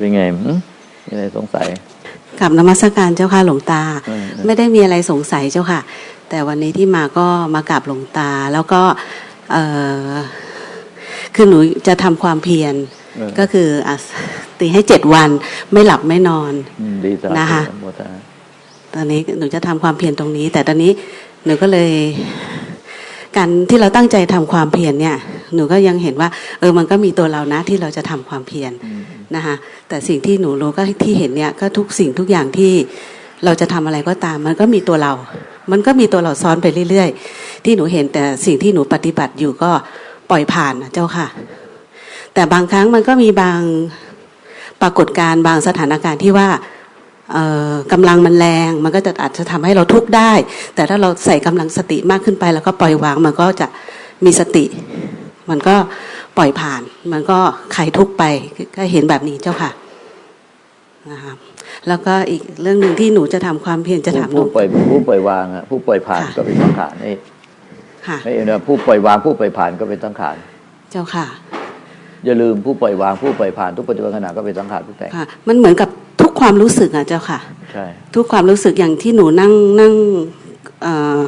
เป็นไงหึมีอะไรสงสัยกับนมัสการเจ้าค่ะหลวงตาเออเออไม่ได้มีอะไรสงสัยเจ้าค่ะ แต่วันนี้ที่มาก็มากราบหลวงตา แล้วก็เออคือหนูจะทำความเพียรเออก็คืออะตีให้เจ็ดวันไม่หลับไม่นอนอืมดีสาธุนะคะอนุโมทนาตอนนี้หนูจะทำความเพียรตรงนี้ แต่ตอนนี้หนูก็เลย การที่เราตั้งใจทำความเพียรเนี่ย หนูก็ยังเห็นว่า เออมันก็มีตัวเรานะที่เราจะทำความเพียรอืมนะคะแต่สิ่งที่หนูรู้ก็ที่เห็นเนี่ยก็ทุกสิ่งทุกอย่างที่เราจะทำอะไรก็ตาม มันก็มีตัวเรา มันก็มีตัวเราซ้อนไปเรื่อย ๆ ที่หนูเห็นแต่สิ่งที่หนูปฏิบัติอยู่ก็ปล่อยผ่านนะเจ้าค่ะ แต่บางครั้งมันก็มีบางปรากฏการณ์บางสถานการณ์ที่ว่าเอ่อ กำลังมันแรง มันก็จะอาจจะทำให้เราทุกข์ได้ แต่ถ้าเราใส่กำลังสติมากขึ้นไป แล้วก็ปล่อยวางมันก็จะมีสติ มันก็ปล่อยผ่าน มันก็คลายทุกข์ไปก็เห็นแบบนี้เจ้าค่ะนะครับแล้วก็อีกเรื่องหนึ่งที่หนูจะทำความเพียรจะถามหลผู้วงปล่อยผู้ปล่อยวางอะผู้ปล่อยผ่านค่ะก็เป็นสังขารไอ้ค่ะไอ้เนี่ยผู้ปล่อยวางผู้ปล่อยผ่านก็เป็นสังขารเจ้าค่ะอย่าลืมผู้ปล่อยวางผู้ปล่อยผ่านทุกปัจจุบันขณะก็เป็นสังขารทุกแต่งค่ะมันเหมือนกับทุก ความรู้สึกอะเจ้าค่ะ ใช่ ทุกความรู้สึกอย่างที่หนูนั่งนั่งเอ่อ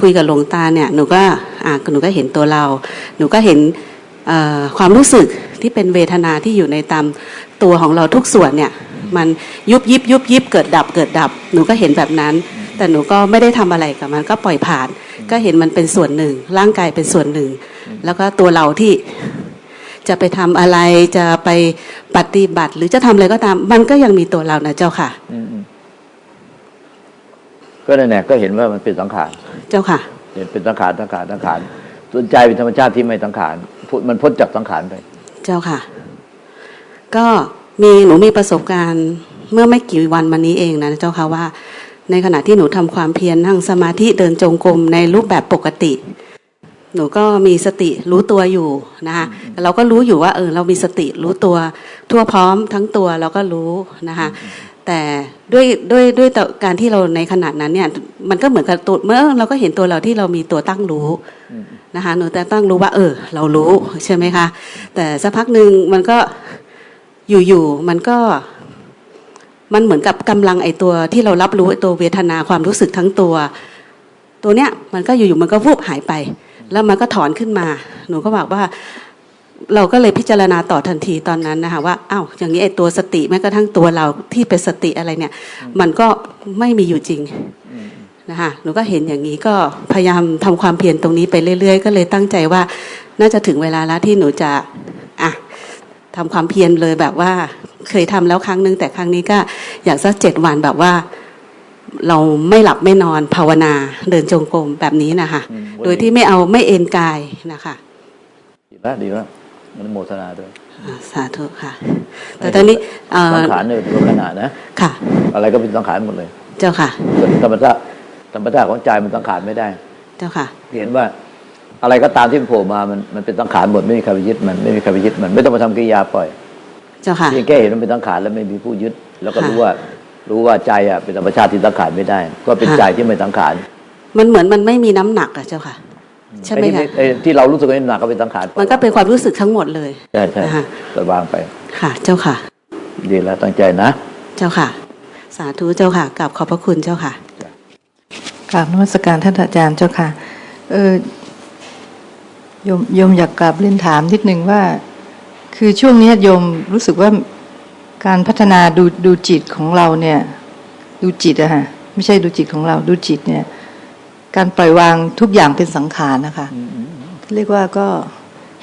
คุยกับหลวงตาเนี่ยหนูก็อ่าหนูก็เห็นตัวเรา หนูก็เห็นเอ่อความรู้สึกที่เป็นเวทนาที่อยู่ในตามตัวของเราทุกส่วนเนี่ย มันยุบยิบยุบยิบเกิดดับเกิดดับ หนูก็เห็นแบบนั้น แต่หนูก็ไม่ได้ทำอะไรกับมันก็ปล่อยผ่าน ก็เห็นมันเป็นส่วนหนึ่ง ร่างกายเป็นส่วนหนึ่ง แล้วก็ตัวเราที่ จะไปทำอะไรจะไปปฏิบัติ หรือจะทำอะไรก็ตาม มันก็ยังมีตัวเรานะเจ้าค่ะอืมอืมก็นั่นแหละก็เห็นว่ามันเป็นสังขารเจ้าค่ะเห็นเป็นสังขารสังขารสังขารส่วนใจเป็นธรรมชาติที่ไม่สังขารพ้นมันพ้นจากสังขารไป เจ้าค่ะ ก็มีหนูมีประสบการณ์ เมื่อไม่กี่วันมานี้เองนะเจ้าค่ะว่า ในขณะที่หนูทำความเพียรนั่งสมาธิเดินจงกรมในรูปแบบปกติ หนูก็มีสติรู้ตัวอยู่นะคะเราก็รู้อยู่ว่าเออเรามีสติรู้ตัวทั่วพร้อมทั้งตัวเราก็รู้นะคะแต่ด้วยด้วยด้วยต่อการที่เราในขณะนั้นเนี่ยมันก็เหมือนกับตัวเมื่อเราก็เห็นตัวเราที่เรามีตัวตั้งรู้นะคะหนูแต่ต้องรู้ว่า เออ เรารู้ใช่ไหมคะ แต่สักพักหนึ่งมันก็อยู่ๆมันก็มันเหมือนกับกำลังไอตัวที่เรารับรู้ไอตัวเวทนาความรู้สึกทั้งตัว ตัวเนี้ยมันก็อยู่ๆมันก็วูบหายไป แล้วมันก็ถอนขึ้นมา หนูก็บอกว่า เราก็เลยพิจารณาต่อทันทีตอนนั้นนะคะว่าอ้าวอย่างนี้ไอตัวสติแม้กระทั่งตัวเราที่เป็นสติอะไรเนี่ย มันก็ไม่มีอยู่จริงนะคะหนูก็เห็นอย่างนี้ก็พยายามทำความเพียรตรงนี้ไปเรื่อย ๆ ก็เลยตั้งใจว่า น่าจะถึงเวลาแล้วที่หนูจะอะทำความเพียรเลยแบบว่า เคยทำแล้วครั้งหนึ่งแต่ครั้งนี้ก็อยากสักเจ็ดวันแบบว่า เราไม่หลับไม่นอนภาวนาเดินจงกรมแบบนี้นะคะอืมโดยที่ไม่เอาไม่เอนกายนะคะดีแล้วดีแล้วมันโมทนาด้วยอ่าสาธุค่ะ แต่ตอนนี้เอ่อสังขารเนี่ยทุกขณะนะค่ะ อะไรก็เป็นสังขารหมดเลย เจ้าค่ะส่วนธรรมชาติธรรมชาติของใจมันสังขารไม่ได้ เจ้าค่ะ เห็นว่าอะไรก็ตามที่มันโผล่มามันมันเป็นสังขารหมดไม่มีใครไปยึดมันไม่มีใครไปยึดมัน ไม่ต้องมาทำกิริยาปล่อย เจ้าค่ะเพียงแค่เห็นมันเป็นสังขารแล้วไม่มีผู้ยึด แล้วก็ค่ะรู้ว่า รู้ว่าใจอะเป็นธรรมชาติที่สังขารไม่ได้ ก็เป็นค่ะใจที่ไม่สังขารมันเหมือนมันไม่มีน้ำหนักอะเจ้าค่ะ ใช่ไหมอ้ที่คะไอ้ที่เรารู้สึกว่าหนักก็เป็นสังขารมันก็เป็นความรู้สึกทั้งหมดเลย ใช่ใช่นะคะปล่อยวางไป ค่ะ เจ้าค่ะ ดีแล้วตั้งใจนะ เจ้าค่ะ สาธุเจ้าค่ะกราบขอบพระคุณเจ้าค่ะ กราบนมัสการท่านอาจารย์เจ้าค่ะ เออโยมโยมอยากกราบเรียนถามนิดนึงว่า คือช่วงนี้โยมรู้สึกว่า การพัฒนาดูดูจิตของเราเนี่ย ดูจิตอะฮะไม่ใช่ดูจิตของเราดูจิตเนี่ย การปล่อยวางทุกอย่างเป็นสังขารนะคะเรียกว่าก็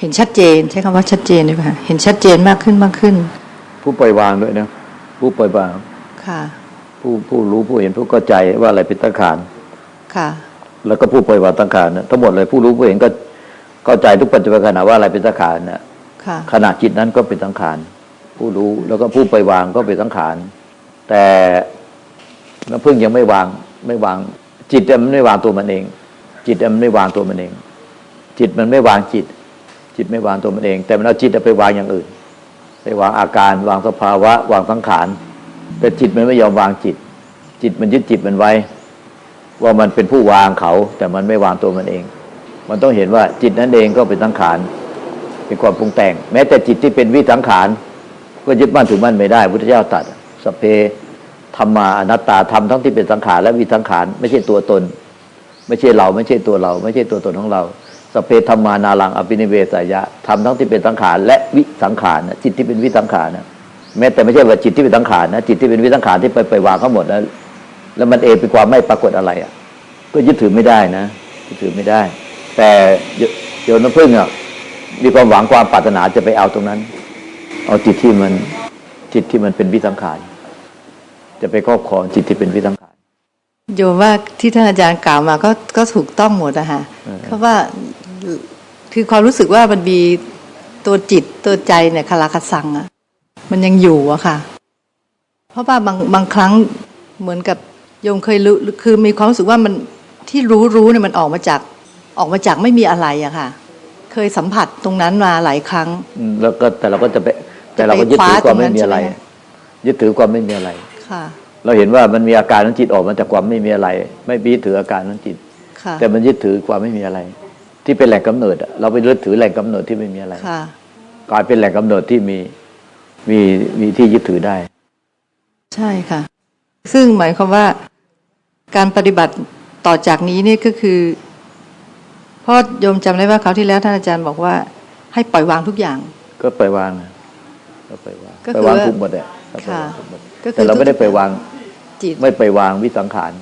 เห็นชัดเจน ใช้คำว่าชัดเจนดีกว่าเห็นชัดเจนมากขึ้นมากขึ้น ผู้ปล่อยวางด้วยนะผู้ปล่อยวาง ค่ะ ผู้ผู้รู้ผู้เห็นผู้เข้าใจว่าอะไรเป็นสังขารค่ะ แล้วก็ผู้ปล่อยวางสังขารนะทั้งหมดเลยผู้รู้ผู้เห็นก็เข้าใจทุกปัจจุบันขณะว่าอะไรเป็นสังขารนะค่ะขณะจิตนั้นก็เป็นสังขาร ผู้รู้แล้วก็ผู้ไปวางก็เป็นสังขาร แต่น้ำพึ่งยังไม่วางไม่วาง จิตมันไม่วางตัวมันเอง จิตมันไม่วางตัวมันเอง จิตมันไม่วางจิต จิตไม่วางตัวมันเอง แต่มันเอาจิตไปวางอย่างอื่น ไปวางอาการวางสภาวะ วางสังขารแต่จิตมันไม่ยอมวางจิต จิตมันยึดจิตมันไว้ ว่ามันเป็นผู้วางเขา แต่มันไม่วางตัวมันเอง มันต้องเห็นว่าจิตนั้นเองก็เป็นสังขารเป็นความปรุงแต่ง แม้แต่จิตที่เป็นวิสังขาร ก็ยึดมั่นถือมั่นไม่ได้ พุทธเจ้าตัดสเพธรรมาอนัตตาธรรมทั้งที่เป็นสังขารและวิสังขารไม่ใช่ตัวตน ไม่ใช่เราไม่ใช่ตัวเรา ไม่ใช่ตัวตนของเราสเพธรรมานาลังอภินิเวสายะธรรมทั้งที่เป็นสังขารและวิสังขารจิตที่เป็นวิสังขารนะแม้แต่ไม่ใช่ว่าจิตที่เป็นสังขารนะจิตที่เป็นวิสังขารที่ไปไปวางเขาหมดแล้วแล้วมันเองเป็นความไม่ปรากฏอะไรอะ ก็ยึดถือไม่ได้นะยึดถือไม่ได้ แต่โยนน้ำพึ่งอะมีความหวังความปรารถนาจะไปเอาตรงนั้น เอาจิตที่มันจิตที่มันเป็นวิสังขารจะไปครอบครองจิตที่เป็นวิสังขาร โยมว่าที่ท่านอาจารย์กล่าวมาก็ก็ถูกต้องหมดอะฮะเออเพราะว่าคือความรู้สึกว่ามันมีตัวจิตตัวใจเนี่ยคาราคาซังอะมันยังอยู่อะค่ะ เพราะว่าบางบางครั้งเหมือนกับโยมเคยรู้คือมีความรู้สึกว่ามันที่รู้รู้เนี่ยมันออกมาจากออกมาจากไม่มีอะไรอะค่ะ เคยสัมผัสตรงนั้นมาหลายครั้งอืมแล้วก็แต่เราก็จะไป แต่เราก็ยึดถือความไม่มีอะไรคว้าตรงนั้นใช่ไหมยึดถือความไม่มีอะไรค่ะเราเห็นว่ามันมีอาการของจิตออกมาจากความไม่มีอะไร ไม่ยึดถืออาการของจิตค่ะแต่มันยึดถือความไม่มีอะไร ที่เป็นแหล่งกำเนิดอะเราไปยึดถือแหล่งกำเนิดที่ไม่มีอะไรค่ะกลายเป็นแหล่งกำเนิดที่มีมีมีที่ยึดถือได้ ใช่ค่ะ ซึ่งหมายความว่าการปฏิบัติต่อจากนี้นี่ก็คือเพราะโยมจำได้ว่าคราวที่แล้วท่านอาจารย์บอกว่า ให้ปล่อยวางทุกอย่าง ก็ปล่อยวางนะ ก็ปล่อยวางก็ปคือล่อยวางว่าทุกหมดอะก็ปล่อยวางค่ะทุกหมดก็คือแต่เราไม่ได้ไปวาง จิตไม่ไปวางวิสังขาร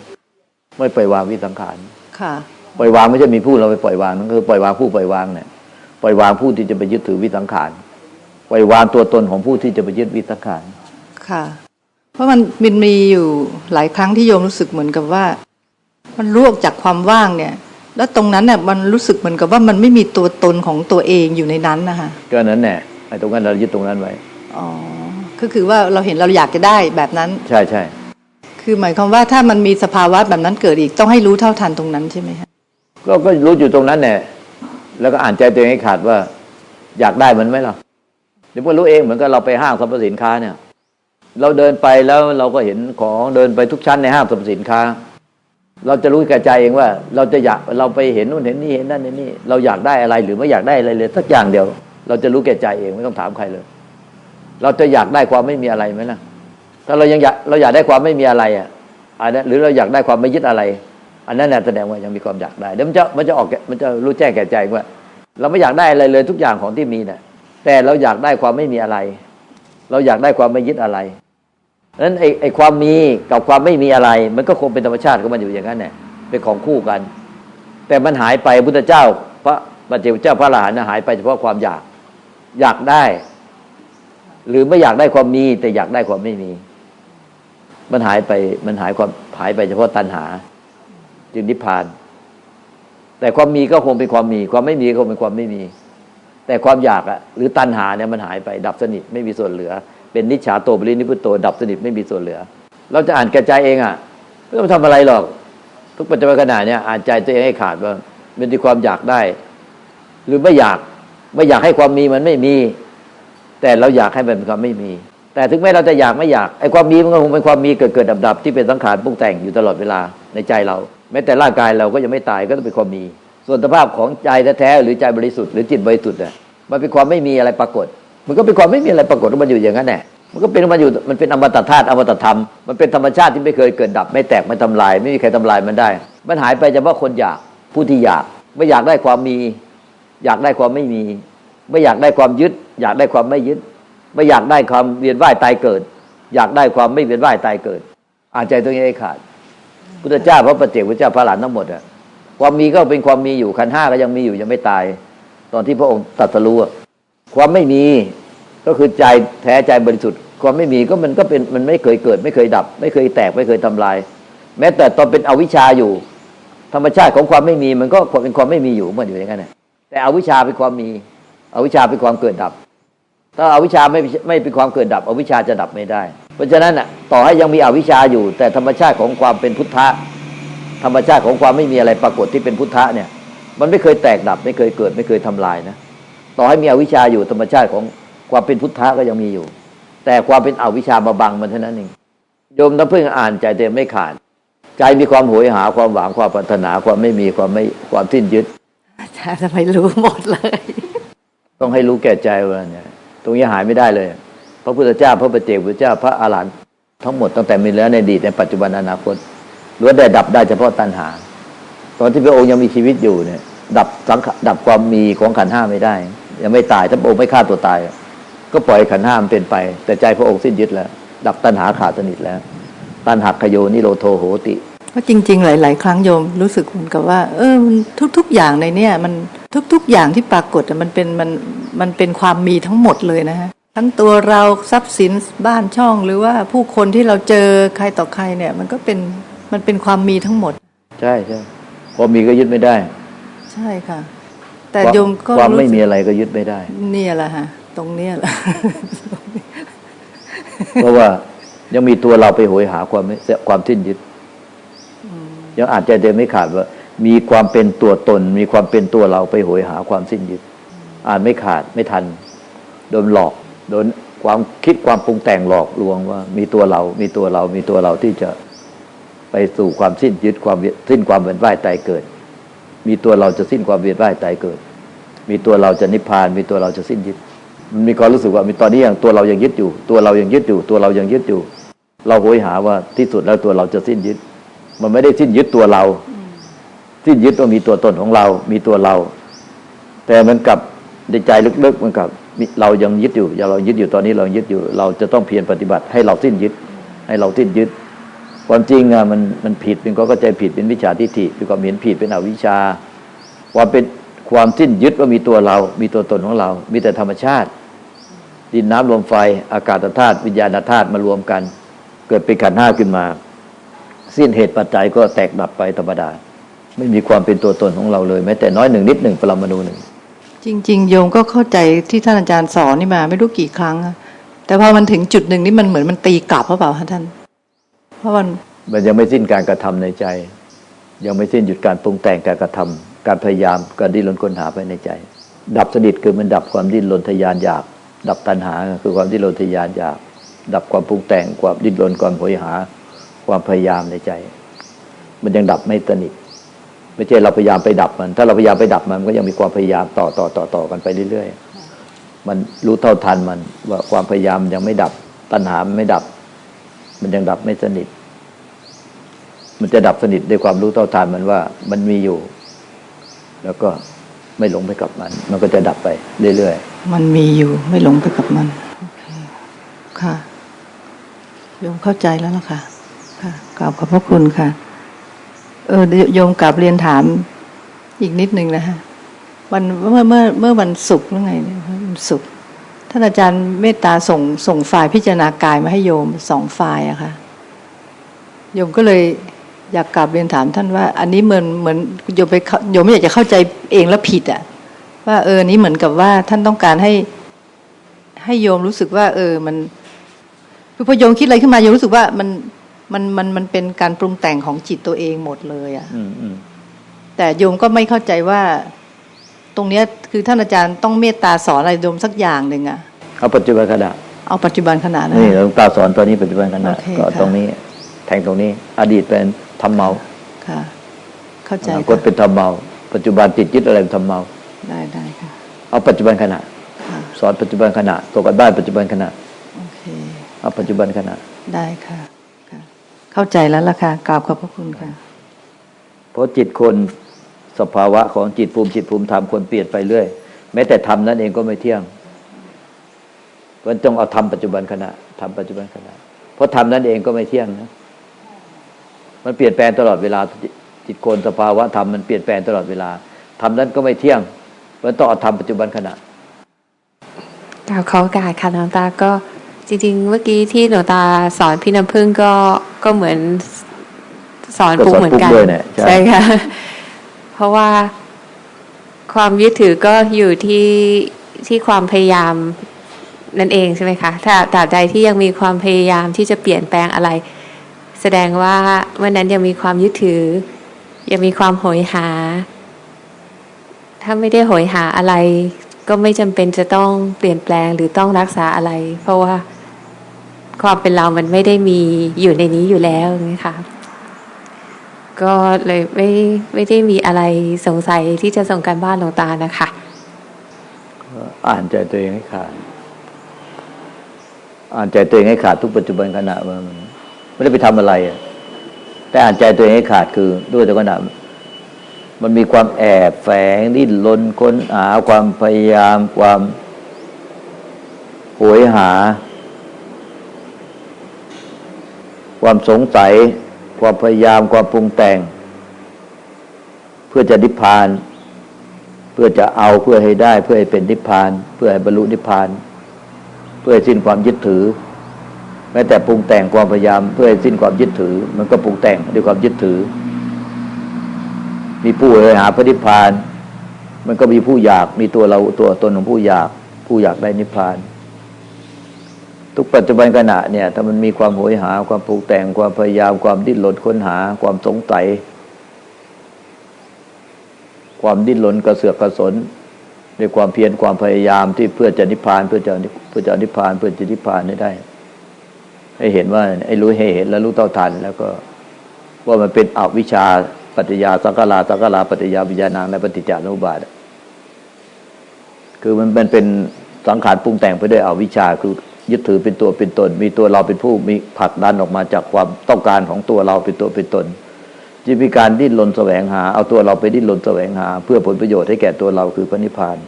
ไม่ไปวางวิสังขาร ค่ะ ปล่อยวางไม่ใช่มีผู้เราไปปล่อยวางนั่นคือปล่อยวางผู้ปล่อยวางเนี่ยปล่อยวางผู้ที่จะไปยึดถือวิสังขารปล่อยวางตัวตนของผู้ที่จะไปยึดวิสังขารค่ะ เพราะมันมันมีอยู่หลายครั้งที่โยมรู้สึกเหมือนกับว่า มันลวกจากความว่างเนี่ย แล้วตรงนั้นเนี่ยมันรู้สึกเหมือนกับว่ามันไม่มีตัวตนของตัวเองอยู่ในนั้นนะคะก็นั้นแน่ไอ้ตรงนั้นเรายึดตรงนั้นไว้ อ๋อก็คือว่าเราเห็นเราอยากจะได้แบบนั้น ใช่ใช่คือหมายความว่าถ้ามันมีสภาวะแบบนั้นเกิดอีกต้องให้รู้เท่าทันตรงนั้นใช่ไหมคะก็ก็รู้อยู่ตรงนั้นแน่แล้วก็อ่านใจตัวเองให้ขาดว่า อยากได้มันไหมล่ะเดี๋ยวพอรู้เองเหมือนกับเราไปห้างสรรพสินค้าเนี่ย เราเดินไปแล้วเราก็เห็นของเดินไปทุกชั้นในห้างสรรพสินค้า เราจะรู้แก่ใจเองว่า เราจะอยากเราไปเห็นนู่นเห็นนี่เห็นนั่นเห็นนี่เราอยากได้อะไรหรือไม่อยากได้อะไรเลยสักอย่างเดียว เราจะรู้แก่ใจเองไม่ต้องถามใครเลย เราจะอยากได้ความไม่มีอะไรไหมล่ะ ถ้าเรายังอยากเราอยากได้ความไม่มีอะไรอะอันนั้นหรือเราอยากได้ความไม่ยึดอะไร อันนั้นน่ะแสดงว่ายังมีความอยากได้เดี๋ยวมันจะมันจะออกมันจะรู้แจ้งแก่ใจว่า เราไม่อยากได้อะไรเลยทุกอย่างของที่มีน่ะแต่เราอยากได้ความไม่มีอะไร เราอยากได้ความไม่ยึดอะไรนั้นไอ้ไอ้ความมีกับความไม่มีอะไร มันก็คงเป็นธรรมชาติของมันอยู่อย่างนั้นแหละเป็นของคู่กัน แต่มันหายไปพุทธเจ้า พระปัจเจกเจ้าพระหันต์น่ะหายไปเฉพาะความอยาก อยากได้ หรือไม่อยากได้ความมีแต่อยากได้ความไม่มี มันหายไปมันหายความหายไปเฉพาะตัณหา จึงนิพพาน แต่ความมีก็คงเป็นความมี ความไม่มีก็คงเป็นความไม่มี แต่ความอยากอะหรือตัณหาเนี่ยมันหายไป ดับสนิทไม่มีส่วนเหลือ เป็นนิจฉาโตบรินิพุตโต ดับสนิทไม่มีส่วนเหลือ เราจะอ่านแก่ใจเองอะไม่ต้องทำอะไรหรอก ทุกปัจจุบันขณะเนี่ยอ่านใจตัวเองให้ขาดว่ามันมีความอยากได้ หรือไม่อยากไม่อยากให้ความมีมันไม่มี แต่เราอยากให้มันเป็นความไม่มี แต่ถึงแม้เราจะอยากไม่อยากไอ้ความมีมันก็คงเป็นความมีเกิดเกิดดับดับที่เป็นสังขารปรุงแต่งอยู่ตลอดเวลาในใจเรา แม้แต่ร่างกายเราก็ยังไม่ตายก็ต้องเป็นความมี ส่วนสภาพของใจแท้ๆหรือใจบริสุทธิ์หรือจิตบริสุทธิ์อะมันเป็นความไม่มีอะไรปรากฏ มันก็เป็นความไม่มีอะไรปรากฏมันอยู่อย่างนั้นแหละมันก็เป็นมันอยู่มันเป็นอมตะธาตุอมตะธรรมมันเป็นธรรมชาติที่ไม่เคยเกิดดับ ไม่แตกไม่ทำลาย ไม่มีใครทำลายมันได้ มันหายไปเฉพาะคนอยากผู้ที่อยาก ไม่อยากได้ความมี อยากได้ความไม่มี ไม่อยากได้ความยึด อยากได้ความไม่ยึด ไม่อยากได้ความเวียนว่ายตายเกิด อยากได้ความไม่เวียนว่ายตายเกิด อ่านใจตัวเองให้ขาด พุทธเจ้าพระปฏิเจกพุทธเจ้าพระหลานทั้งหมดอะความมีก็เป็นความมีอยู่ขันห้าก็ยังมีอยู่ยังไม่ตาย ตอนที่พระองค์ตรัสรู้ความไม่มีก็คือใจแท้ใจบริสุทธิ์ ความไม่มีก็มันก็เป็นมันไม่เคยเกิด ไม่เคยดับ ไม่เคยแตกไม่เคยทำลาย แม้แต่ตอนเป็นอวิชชาอยู่ ธรรมชาติของความไม่มีมันก็เป็นความไม่มีอยู่มันอยู่อย่างนั้นแหละแต่อวิชชาเป็นความมีอวิชชาเป็นความเกิดดับ ถ้าอาวิชชาไม่ไม่เป็นความเกิดดับอวิชชาจะดับไม่ได้ เพราะฉะนั้นอะต่อให้ยังมีอวิชชาอยู่ แต่ธรรมชาติของความเป็นพุทธะธรรมชาติของความไม่มีอะไรปรากฏที่เป็นพุทธะเนี่ย มันไม่เคยแตกดับไม่เคยเกิดไม่เคยทำลายนะต่อให้มีอวิชชาอยู่ธรรมชาติของความเป็นพุทธะก็ยังมีอยู่ แต่ความเป็นอวิชชามาบังมันเท่านั้นเองโยมต้องเพิ่งอ่านใจเต็มไม่ขาด ใจมีความโหยหาความหวังความปรารถนาความไม่มีความไม่ความสิ้นยึดอาจารย์ทำไมรู้หมดเลย ต้องให้รู้แก่ใจว่าเนี่ย ตรงนี้หายไม่ได้เลย พระพุทธเจ้า พระปฏิเจกพุทธเจ้าพระอาหารหันต์ทั้งหมดตั้งแต่มีแล้วในอดีตในปัจจุบันอนาคตล้วนได้ดับได้เฉพาะตัณหา ตอนที่พระองค์ยังมีชีวิตอยู่เนี่ย ดับสังดับความมีของขันห้าไม่ได้ ยังไม่ตายถ้าพระองค์ไม่ฆ่าตัวตาย ก็ปล่อยขันห้ามเป็นไป แต่ใจพระองค์สิ้นยึดแล้ว ดับตัณหาขาดสนิทแล้ว ตัณหักขโยนิโรโทโหติเพราจริง ๆ หลาย ๆ ครั้งโยมรู้สึกเหมือนกับว่า เออทุก ๆ อย่างในเนี่ยมัน ทุก ๆ อย่างที่ปรากฏอะมันเป็นมันมันเป็นความมีทั้งหมดเลยนะฮะทั้งตัวเราทรัพย์สินบ้านช่องหรือว่าผู้คนที่เราเจอใครต่อใครเนี่ย มันก็เป็นมันเป็นความมีทั้งหมด ใช่ใช่พอมีก็ยึดไม่ได้ ใช่ค่ะ แต่ความโยมก็ความไม่รู้สึกมีอะไรก็ยึดไม่ได้ เนี่ยแหละฮะตรงเนี้ยแหละเพราะว่ายังมีตัวเราไปโหยหาความไม่ความสิ้นยึดยังอาจจะเดินไม่ขาดว่า มีความเป็นตัวตน มีความเป็นตัวเราไปโหยหาความสิ้นยึด อ่านไม่ขาดไม่ทัน โดนหลอก โดนความคิดความปรุงแต่งหลอกลวงว่า มีตัวเรา มีตัวเรา มีตัวเราที่จะไปสู่ความสิ้นยึดความสิ้นความเวียนว่ายตายเกิด มีตัวเราจะสิ้นความเวียนว่ายตายเกิด มีตัวเราจะนิพพาน มีตัวเราจะสิ้นยึด มันมีความรู้สึกว่ามีตอนนี้อย่างตัวเรายังยึดอยู่ ตัวเรายังยึดอยู่ ตัวเรายังยึดอยู่ เราโหยหาว่าที่สุดแล้วตัวเราจะสิ้นยึด มันไม่ได้สิ้นยึดตัวเรา สิ้นยึดว่ามีตัวตนของเรา มีตัวเรา แต่มันกลับในใจลึกๆมันกลับเรายังยึดอยู่อย่าเรายึดอยู่ตอนนี้เรายึดอยู่ เราจะต้องเพียรปฏิบัติให้เราสิ้นยึด ให้เราสิ้นยึด ความจริงอะมันมันผิดเป็นก็เข้าใจผิดเป็นวิชาทิฏฐิเป็นความเห็นผิดเป็นอวิชชาความเป็นความสิ้นยึดว่ามีตัวเรา มีตัวตนของเรา มีแต่ธรรมชาติ ดินน้ำลมไฟ อากาศธาตุวิญญาณธาตุมารวมกัน เกิดเป็นขันธ์ห้าขึ้นมา สิ้นเหตุปัจจัยก็แตกดับไปธรรมดา ไม่มีความเป็นตัวตนของเราเลยแม้แต่น้อยหนึ่งนิดหนึ่งปรมาณูหนึ่งจริง ๆ โยมก็เข้าใจที่ท่านอาจารย์สอนนี่มา ไม่รู้กี่ครั้งอะแต่พอมันถึงจุดหนึ่งนี่มันเหมือนมันตีกลับหรือเปล่าคะท่าน เพราะมันมันยังไม่สิ้นการกระทำในใจ ยังไม่สิ้นหยุดการปรุงแต่งการกระทำการพยายามการดิ้นรนค้นหาภายในใจ ดับสนิทคือมันดับความดิ้นรนทยานอยาก ดับตัณหาคือความดิ้นรนทยานอยาก ดับความปรุงแต่งความดิ้นรนความโหยหา ความพยายามในใจ มันยังดับไม่สนิท ไม่ใช่เราพยายามไปดับมัน ถ้าเราพยายามไปดับมันมันก็ยังมีความพยายามต่อต่อต่อต่อกันไปเรื่อยๆมันรู้เท่าทันมันว่าความพยายามยังไม่ดับตัณหามันไม่ดับ มันยังดับไม่สนิท มันจะดับสนิทด้วยความรู้เท่าทันมันว่ามันมีอยู่ แล้วก็ไม่หลงไปกับมัน มันก็จะดับไปเรื่อยๆมันมีอยู่ไม่หลงไปกับมันคค่ะโยมเข้าใจแล้วล่ะค่ะ ค่ะกราบขอบพระคุณค่ะ เออโยมกลับเรียนถามอีกนิดนึงนะฮะวันเมื่อเมื่อเมื่อวันศุกร์หรือไงเนี่ยวันศุกร์ท่านอาจารย์เมตตาส่งส่งไฟล์พิจารณากายมาให้โยมสองไฟล์อะค่ะโยมก็เลยอยากกลับเรียนถามท่านว่า อันนี้เหมือนเหมือนโยมไปโยมไม่อยากจะเข้าใจเองแล้วผิดอะว่าเอออนนี้เหมือนกับว่าท่านต้องการให้ ให้โยมรู้สึกว่า เออมันคือพอโยมคิดอะไรขึ้นมาโยมรู้สึกว่ามัน มันมันมันเป็นการปรุงแต่งของจิตตัวเองหมดเลยอะๆอืมอืมแต่โยมก็ไม่เข้าใจว่า ตรงเนี้ยคือท่านอาจารย์ต้องเมตตาสอนอะไรโยมสักอย่างหนึ่งอะเอาปัจจุบันขณะเอาปัจจุบันขนาดนะนี่หลวงตาสอนตอนนี้ปัจจุบันขณะโอเคก็ค่ะตรงนี้ แทงตรงนี้ อดีตเป็นทำเมาค่ะ เข้าใจอนาคค่ะตเป็นทำเมา ปัจจุบันติดยึดอะไรเป็นทำเมา ได้ได้ค่ะ เอาปัจจุบันขณะค่ะสอนปัจจุบันขณะตัวกันบ้านปัจจุบันขณะโอเคเอาปัจจุบันขณะได้ค่ะค่ะ เข้าใจแล้วล่ะค่ะกราบขอบพระคุณค่ะ เพราะจิตคนสภาวะของจิตภูมิจิตภูมิธรรมคนเปลี่ยนไปเรื่อย แม้แต่ธรรมนั้นเองก็ไม่เที่ยงมันจงเอาธรรมปัจจุบันขณะธรรมปัจจุบันขณะ เพราะธรรมนั้นเองก็ไม่เที่ยงนะ มันเปลี่ยนแปลงตลอดเวลาจิตคนสภาวะธรรมมันเปลี่ยนแปลงตลอดเวลาธรรมนั้นก็ไม่เที่ยงมันต้องเอาธรรมปัจจุบันขณะกล่าวขอโอกาสค่ะหลวงตาก็จริงๆ เมื่อกี้ที่หลวงตาสอนพี่น้ำพึ่งก็ ก็เหมือนสอนก็ปุ๊กสอนเหมือนปุ๊กกันด้วยเนี่ยใช่ใช่ค่ะ เพราะว่าความยึดถือก็อยู่ที่ที่ความพยายามนั่นเองใช่ไหมคะถ้าตราบใดที่ยังมีความพยายามที่จะเปลี่ยนแปลงอะไร แสดงว่าเมื่อนั้นยังมีความยึดถือ ยังมีความโหยหา ถ้าไม่ได้โหยหาอะไร ก็ไม่จำเป็นจะต้องเปลี่ยนแปลงหรือต้องรักษาอะไร เพราะว่า ความเป็นเรามันไม่ได้มีอยู่ในนี้อยู่แล้วอย่างนี้ค่ะก็เลยไม่ไม่ได้มีอะไรสงสัยที่จะส่งการบ้านหลวงตานะคะอ่านใจตัวเองให้ขาด อ่านใจตัวเองให้ขาดทุกปัจจุบันขณะมันไม่ได้ไปทำอะไรอะแต่อ่านใจตัวเองให้ขาดคือ ด้วยแต่ขณะมันมีความแอบแฝงดิ้นรนค้นหาความพยายามความโหยหา ความสงสัย ความพยายามความปรุงแต่ง เพื่อจะนิพพาน เพื่อจะเอาเพื่อให้ได้ เพื่อให้เป็นนิพพาน เพื่อให้บรรลุนิพพาน เพื่อให้สิ้นความยึดถือ แม้แต่ปรุงแต่งความพยายาม เพื่อให้สิ้นความยึดถือ มันก็ปรุงแต่งด้วยความยึดถือ มีผู้เลยหาพระนิพพาน มันก็มีผู้อยากมีตัวเราตัวตนของผู้อยาก ผู้อยากได้นิพพาน ทุกปัจจุบันขณะเนี่ยถ้ามันมีความโหยหา ความปรุงแต่งความพยายามความดิ้นรนค้นหา ความสงสัย ความดิ้นรนกระเสือกกระสนด้วยความเพียรความพยายามที่เพื่อจะนิพพานเพื่อจะเพื่อจะนิพพานเพื่อจะนิพพานให้ได้ ให้เห็นว่าไอ้รู้ให้เห็นแล้วรู้เท่าทัน แล้วก็ว่ามันเป็นอวิชชาปัจจยาสังกลาสังกลาปัจจยาวิญญาณังและปฏิจจานุบาท คือมันมันเป็นสังขารปรุงแต่งไปด้วยอวิชชาคือ ยึดถือเป็นตัวเป็นตน มีตัวเราเป็นผู้มีผลักดันออกมาจากความต้องการของตัวเราเป็นตัวเป็นตนจะมีการดิ้นรนแสวงหา เอาตัวเราไปดิ้นรนแสวงหา เพื่อผลประโยชน์ให้แก่ตัวเราคือพระนิพพาน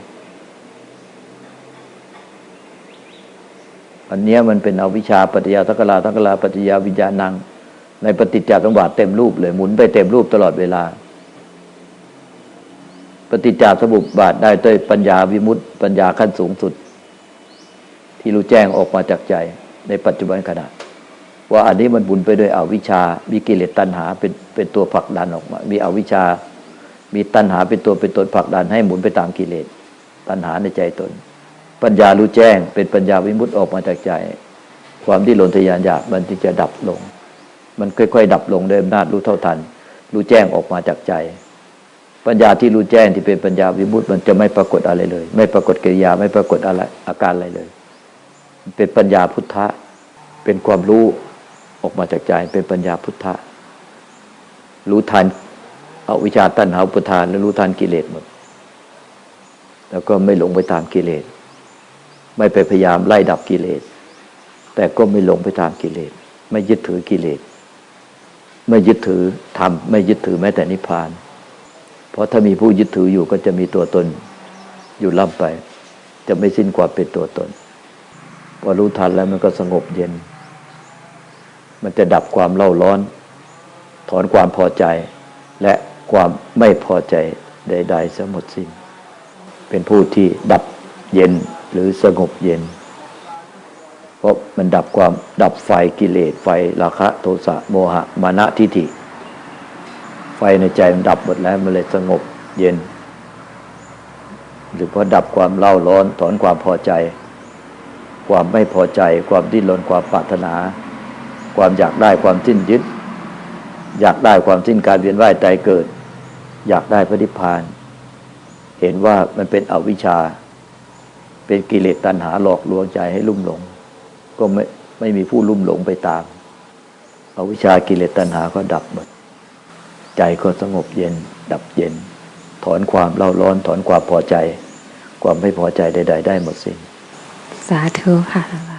อันนี้มันเป็นอวิชชาปัจจยาสักลาสักลาปัจจยาวิญญาณัง ในปฏิจจสมบัติเต็มรูปเลยหมุนไปเต็มรูปตลอดเวลา ปฏิจจสมุปบาทได้ด้วยปัญญาวิมุตติปัญญาขั้นสูงสุด ที่รู้แจ้งออกมาจากใจ ในปัจจุบันขณะ ว่าอันนี้มันบุญไปด้วยอวิชชามีกิเลสตัณหาเป็นเป็นตัวผลักดันออกมา มีอวิชชา มีตัณหาเป็นตัวเป็นตนผลักดันให้หมุนไปตามกิเลส ตัณหาในใจตน ปัญญารู้แจ้ง เป็นปัญญาวิมุตติออกมาจากใจ ความที่หลนทยานอยากมันที่จะดับลง มันค่อยๆ ดับลงด้วยอำนาจรู้เท่าทัน รู้แจ้งออกมาจากใจปัญญาที่รู้แจ้งที่เป็นปัญญาวิมุตติมันจะไม่ปรากฏอะไรเลย ไม่ปรากฏกิริยาไม่ปรากฏอะไรอาการอะไรเลย เป็นปัญญาพุทธะ เป็นความรู้ออกมาจากใจเป็นปัญญาพุทธะ รู้ทันเอาวิชาตัณหาอุปทานและรู้ทันกิเลสหมด แล้วก็ไม่หลงไปตามกิเลส ไม่ไปพยายามไล่ดับกิเลส แต่ก็ไม่หลงไปตามกิเลส ไม่ยึดถือกิเลส ไม่ยึดถือธรรมไม่ยึดถือแม้แต่นิพพาน เพราะถ้ามีผู้ยึดถืออยู่ก็จะมีตัวตนอยู่ล่ำไป จะไม่สิ้นความเป็นตัวตน พอรู้ทันแล้วมันก็สงบเย็น มันจะดับความเล่าร้อน ถอนความพอใจ และความไม่พอใจใดๆสมดสิ้น เป็นผู้ที่ดับเย็นหรือสงบเย็น เพราะมันดับความดับไฟกิเลสไฟราคะ โทสะโมหะมานะทิฏฐิ ไฟในใจมันดับหมดแล้วมันเลยสงบเย็น หรือพอดับความเล่าร้อนถอนความพอใจ ความไม่พอใจ ความดิ้นรนความปรารถนา ความอยากได้ความสิ้นยึด อยากได้ความสิ้นการเวียนว่ายตายเกิด อยากได้พระนิพพาน เห็นว่ามันเป็นอวิชชา เป็นกิเลสตัณหาหลอกลวงใจให้ลุ่มหลง ก็ไม่ไม่มีผู้ลุ่มหลงไปตามอวิชชากิเลสตัณหาก็ดับหมด ใจก็สงบเย็น ดับเย็น ถอนความเล่าร้อนถอนความพอใจ ความไม่พอใจใด ๆ ได้หมดสิ้น สาธุค่ะ